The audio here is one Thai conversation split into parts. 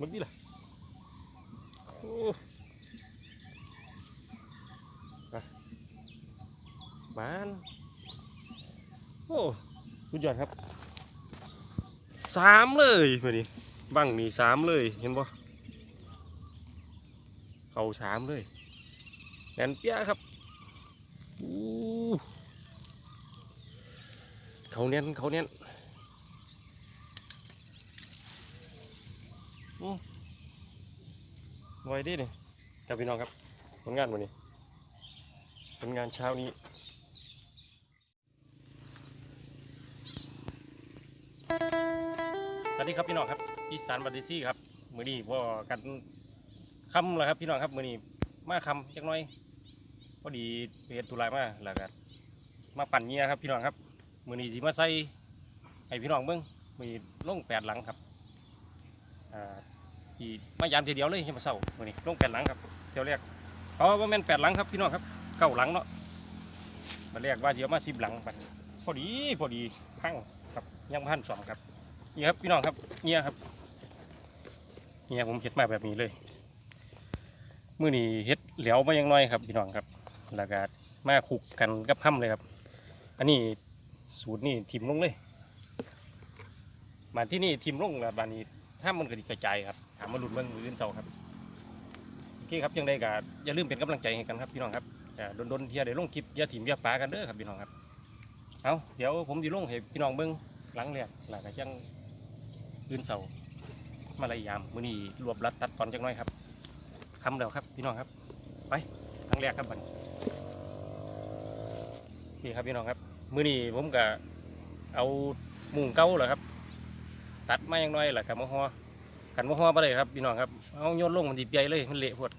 มึงนี่ล่ะโอ้ไปบาน โอ้สุดยอดครับสามเลยมาดิบังนี่สามเลย เห็นบ่เขาสามเลยแนนเปี้ยครับอู้เขาเน้นเขาเน้น ไว้ดิเนี่ยกับพี่น้องครับผลงานวันนี้ผลงานเช้านี้สวัสดีครับพี่น้องครับอีสานบัตติซี่ครับมือนี้ว่ากันคำแล้วครับพี่น้องครับมือนี้มาคำจักน้อยพอดีไปเฮ็ดธุระมาแล้วก็มาปั่นเงียครับพี่น้องครับมือนี้สิมาใส่ให้พี่น้องเบิ่งมือนี้ลงแปดหลังครับอ่า ที่มายามทีเดียวเลยยังมาเศร้าวันนี้ลงแปดหลังครับเที่ยวแรกเพราะว่าแม่นแปดหลังครับพี่น้องครับเก้าหลังเนาะมาแรกว่าสิเอามาสิบหลังบัดพอดีพอดีพังครับยังพันสองครับนี่ครับพี่น้องครับเนี่ยครับเนี่ยผมเฮ็ดมาแบบนี้เลยมื้อนี้เฮ็ดเหลวมายังน้อยครับพี่น้องครับแล้วก็มาคุกกันกับห้ำเลยครับ อันนี้สูตรนี่ทิมลงเลยมาที่นี่ทิมลงแล้วบาน นี้ถ้ามันกระดิกกระจายครับถามมาหลุดเมืองมืออื่นเสาครับโอเคครับยังได้ก็อย่าลืมเป็นกำลังใจให้กันครับพี่น้องครับแต่โดนเทียได้ลงคลิปอย่าถิ่มย่าปากันเด้อครับพี่น้องครับเอาเดี๋ยวผมจะลงให้พี่น้องเบิ้งหลังแรกหลังก็ยังอื่นเสามาลายยามมือนี้รวบรัดตัดตอนจังน้อยครับคำแล้วครับพี่น้องครับ ไปหลังแรกครับบันนี่ครับพี่น้องครับ มือนี้ผมก็เอามุงเก้าเหรอครับ ตัดมาอย่างน้อยแหละกับมะฮอขันมะฮอไปเลยครับพี่น้องครับเอาโยนลงมันดิบใหญ่เลยมันเละพวด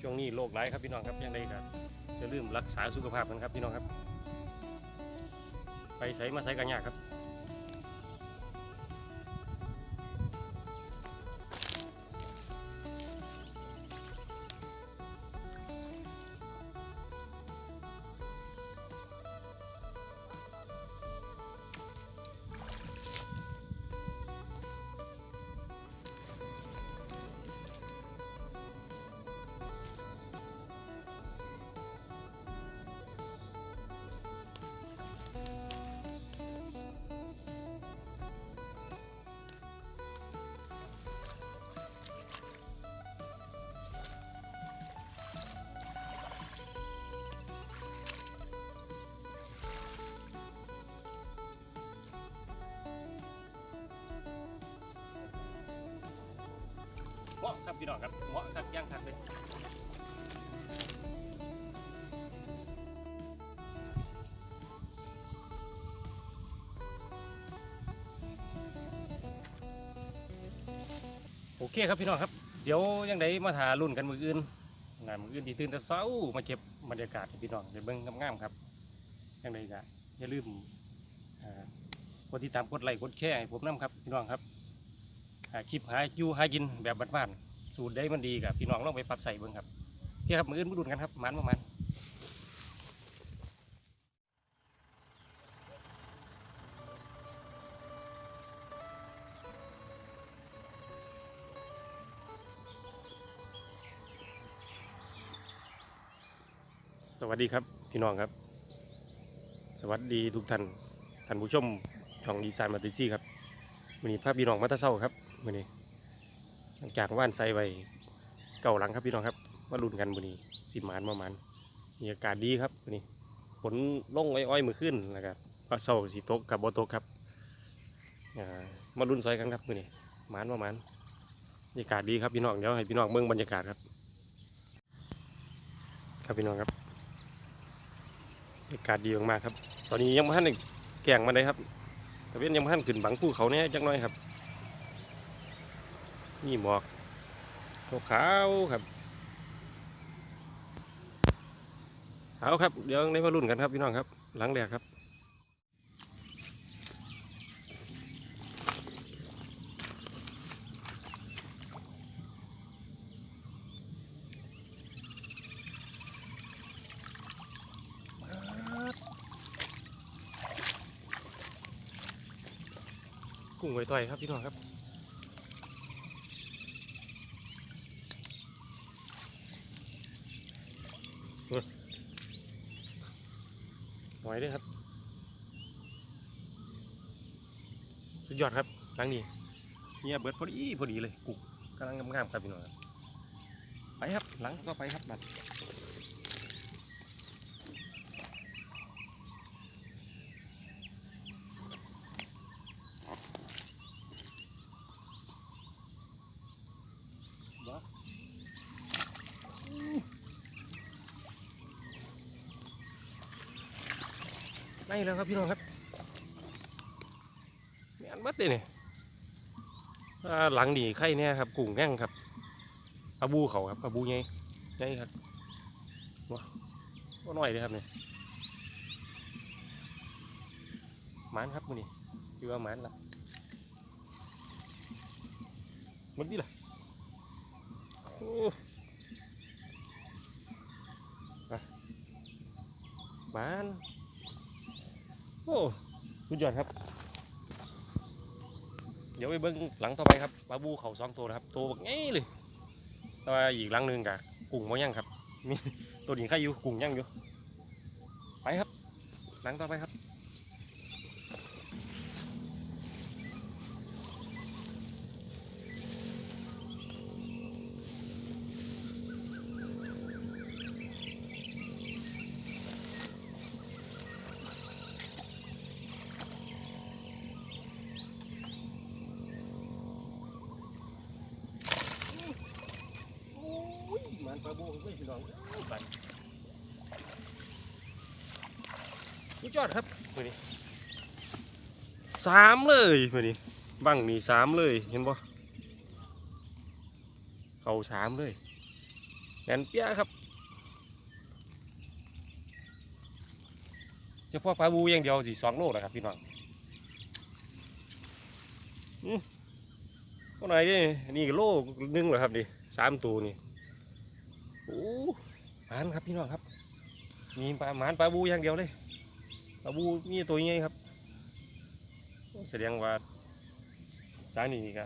ช่วงนี้โรคร้ายครับพี่น้องครับยังได้กันจะลืมรักษาสุขภาพกันครับพี่น้องครับ ไปใส่มาใส่กันยากครับ พี่น้องครับเหมาะครับย่างทักเลยโอเคครับพี่น้องครับ เดี๋ยวยังไงมาถารุ่นกันมืออื่นงานมืออื่นที่ตื่นแต่เช้ามาเก็บบรรยากาศพี่น้องได้เบิ่งงามๆครับยังไงก็อย่าลืมอ่ากดติดตามกดไลค์กดแชร์ให้ผมน้ำครับพี่น้องครับคลิปหาอยู่หากินแบบบ้านๆ สูตรได้มันดีกับพี่น้องลองไปปรับใส่เบิ่งครับเที่ยครับมืออื่นมาดูกันครับมันประมาณสวัสดีครับพี่น้องครับ สวัสดีทุกท่านท่านผู้ชมช่องดีไซน์มาติซี่ครับวันนี้พาพพี่น้องมาตะเศร้าครับวันนี้ หลังจากว่านใส่ไว้เก่าหลังครับพี่น้องครับมาลุ้นกันวันนี้สิมานประมาณมีอากาศดีครับนนี้ฝนล่งอ้อยๆมือขึ้นแล้วก็พาเศร้าสีโตกกับโบตกครับอ่ามาลุ้นซอยกันครับวันนี้หมานประมาณบรรยากาศดีครับพี่น้องเดี๋ยวให้พี่น้องเบิ่งบรรยากาศครับครับพี่น้องครับบรรยากาศดีมากๆครับ ตอนนี้ยังไม่ทันแก่งมาเลยครับแตะเวนยังพันขึ้นบังภูเขาเนี่ยจังน้อยครับ นี่หมอกขาวครับ เอาครับ เดี๋ยวได้มารุ่นกันครับพี่น้องครับ หลังแหลกครับกุ้งไวต่อยครับพี่น้องครับ หอยด้วยครับ สุดยอดครับหลังนี้เนี่ยเบิร์ดพอดีพอดีเลยกุกกำลังงามๆครับพี่น้องไปครับหลังก็ไปครับบัด แล้วครับพี่น้องครับแม่นบัดเลยเนี่ยหลังดีไข่เนี่ยครับกุ้งแง่งครับอาบูเขาครับอาบูไงไงครับว้าว่าน้อยเลยครับเนี่ยหมันครับมือนี่คือว่าหมันละมันดีล่ะโอ้หมัน โอ้สุดยอดครับ เดี๋ยวไปเบิ้งหลังต่อไปครับปลาบูเขาสองตัวนะครับ ตัวบักง่เลยแต่ว่าอีกหลังหนึ่งกะกุ้งบ่ยังครับมีตัวนี้ใครอยู่กุ้งยังอยู่ไปครับ หลังต่อไปครับ โอ้ย มันปลาบูเว้ยพี่น้องไปสุดยอดครับมือนี้สามเลยมือนี้บังนี่สามเลยเห็นบ่เขาสามเลยแน่นเปี้ยครับเฉพาะปลาบูอย่างเดียวสิสองโลนะครับพี่น้องอืมก็ไหนนี่นี่ก็โลนึงเหรอครับนี่สามตัวนี่ โอ้หมานครับพี่น้องครับ มีปลาหมานปลาบูอย่างเดียวเลยปลาบูมีตัวใหญ่ครับแสดงว่าสายนี่ก็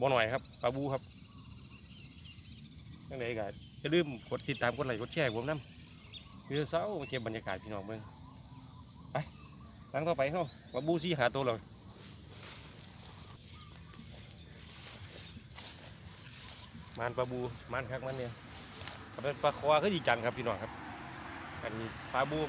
บ่หน่อยครับปลาบูครับยังไงก็อย่าลืมกดติดตามกดไลค์กดแชร์ผมน้ำเพื่อเศร้าเก็บบรรยากาศพี่น้องเมืองไปหลังต่อไปเขาปลาบูซีหาตัวเลย มันปลาบูมันคักมันเนี่ยเป็นปลาคอก็ดีจังครับพี่น้องครับ อันนี้ปลาบู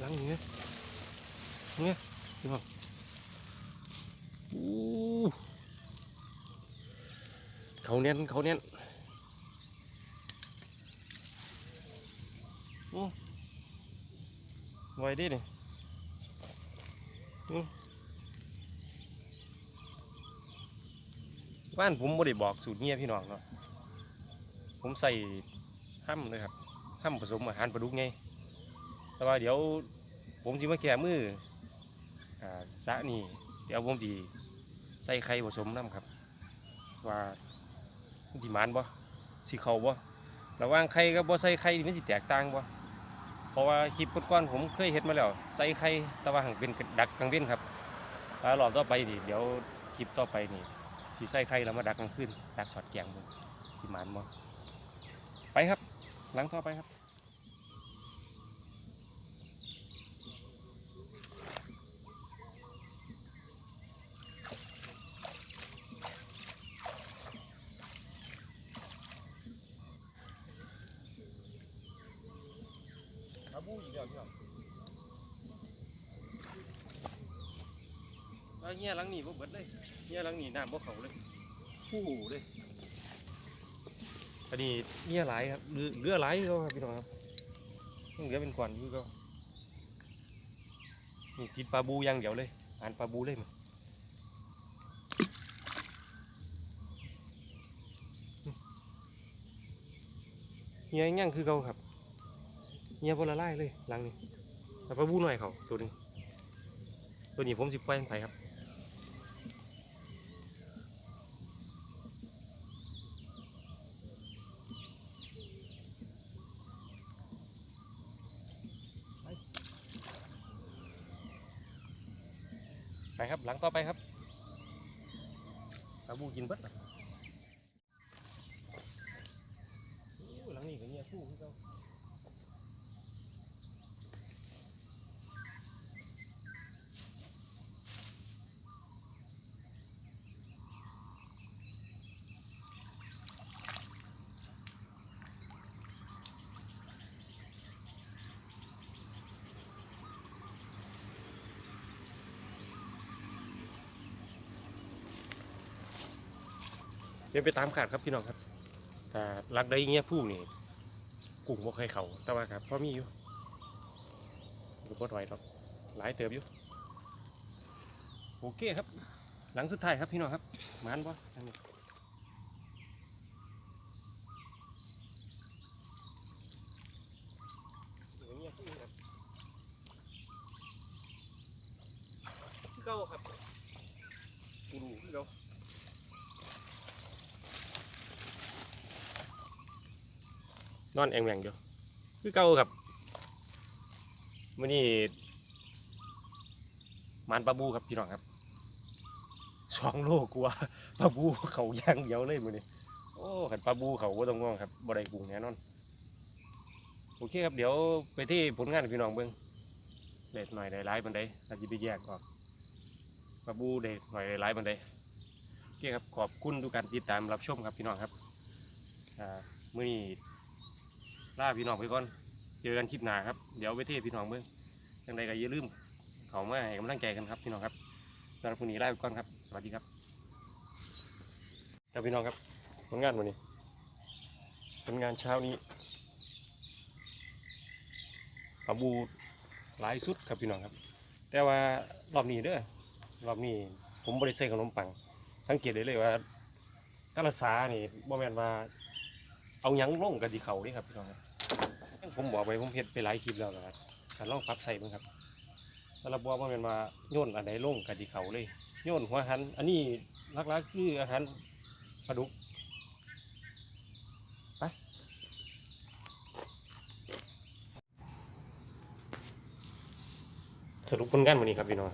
หลังเงี้ยเนี่ยพี่น้องอู้ เขาเน้นเขาเน้นโอ้ไวดิเนี่ยบ้านผมไม่ได้บอกสูตรเนี้ยพี่น้องเนาะผมใส่ห้ำเลยครับห้ำผสมอาหารปลาดุกไงแต่ว่าเดี๋ยวผมสิมาแก้มือสะนี่ เดี๋ยวผมสิใส่ไข่ผสมน้ำครับ ว่า มันสิหมานบ่สิเข้าบ่ระว่างไข่กับบ่ใส่ไข่นี่มันสิแตกต่างบ่เพราะว่าคลิปก่อนๆผมเคยเห็นมาแล้ว ใส่ไข่แต่ว่าหังเป็นดักกลางเว้นครับแล้วรอบต่อไปนี่เดี๋ยวคลิปต่อไปนี่สิใส่ไข่แล้วมาดักกลางคืนดักสอดแกงบ่สิหมานบ่ไปครับหลังต่อไปครับ หูอีกแล้วพี่น้องเอาเงี้ยหลังนี่บ่เบิดเลยเงี้ยหลังนี่น้ำบ่เข้าเลยฟู่เลยอันนี้เงี้ยหลายครับเรือเรือหลายเขาครับพี่น้องครับเหลือเป็นก่อนอยู่ก็นี่กินปลาบูอย่างเดียวเลยอ่านปลาบูเลยมันเงี้ยยังคือเขาครับ เงียบละลายเลยหลังนี้แต่ปลาบูหน่อยเขาตัวนึงตัวนี้ผมสิปล่อยมันไปครับไปครับหลังต่อไปครับปลาบูกินเบิดหลังนี้ก็เนี่ยคู่คือเก่า เดี๋ยวไปตามขาดครับพี่น้องครับแต่รักได้เงี้ยผู้นี่กุ้งบ่เคยเขาแต่ว่าครับพอมีอยู่ก็บ่ถอยหรอกหลายเติบอยู่โอเคครับ หลังสุดท้ายครับพี่น้องครับมานบ่ทางนี้เงี้ยผู้ครับคือเก่าครับกูรู้คือเก่า นอนแองแหวงอยู่คือเก่าครับมื่นี้มันปลาบูครับพี่น้องครับสองโลกว่าปลาบูเขาย่างเดียวเลยมื่อนี้โอ้ขันปลาบูเขาก็ต้องง่วงครับบ่ได้กุ้งแน่นอนโอเคครับเดี๋ยวไปที่ผลงานพี่น้องเบิ้งเด็ดหน่อยได้ร้ายบันไดอาจะไปแยกออกปลาบูเด็ดหน่อยได้ร้ายบันไดโอเคครับขอบคุณทุกการติดตามรับชมครับพี่น้องครับอ่ามื่อนี้ ลาพี่น้องไปก่อน เจอกันคลิปหน้าครับ เดี๋ยวไปเทศพี่น้องเบิ่งยังไงก็อย่าลืมเขามาให้กำลังใจกันครับพี่น้องครับสำหรับวันนี้ลาไปก่อนครับ สวัสดีครับครับพี่น้องครับผลงานวันนี้ผลงานเช้านี้ปลาบูหลายสุดครับพี่น้องครับ แต่ว่ารอบนี้เด้อรอบนี้ผมบริใส่ขนมปัง สังเกตได้เลยว่ากาลสานี่บ่แม่นว่า เอาหยังลงกันที่เขาเด้ครับพี่น้องครับผมบอกไปผมเฮ็ดไปหลายคลิปแล้วนะครับการลองปรับใส่เบิ่งครับแล้วเราบอกว่ามันมาโยนอันไหนลงกันที่เขาเลย โยนหัวหัน อันนี้ลักๆคืออาหารปลาดุกไปสรุปผลงานวันนี้ครับพี่น้อง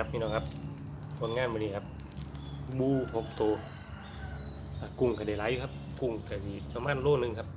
ครับพี่น้องครับผลงานวันนี้ครับ บูหกตัวกุ้งกระเดไลครับ กุ้งกระดีประมาณโลนึงครับ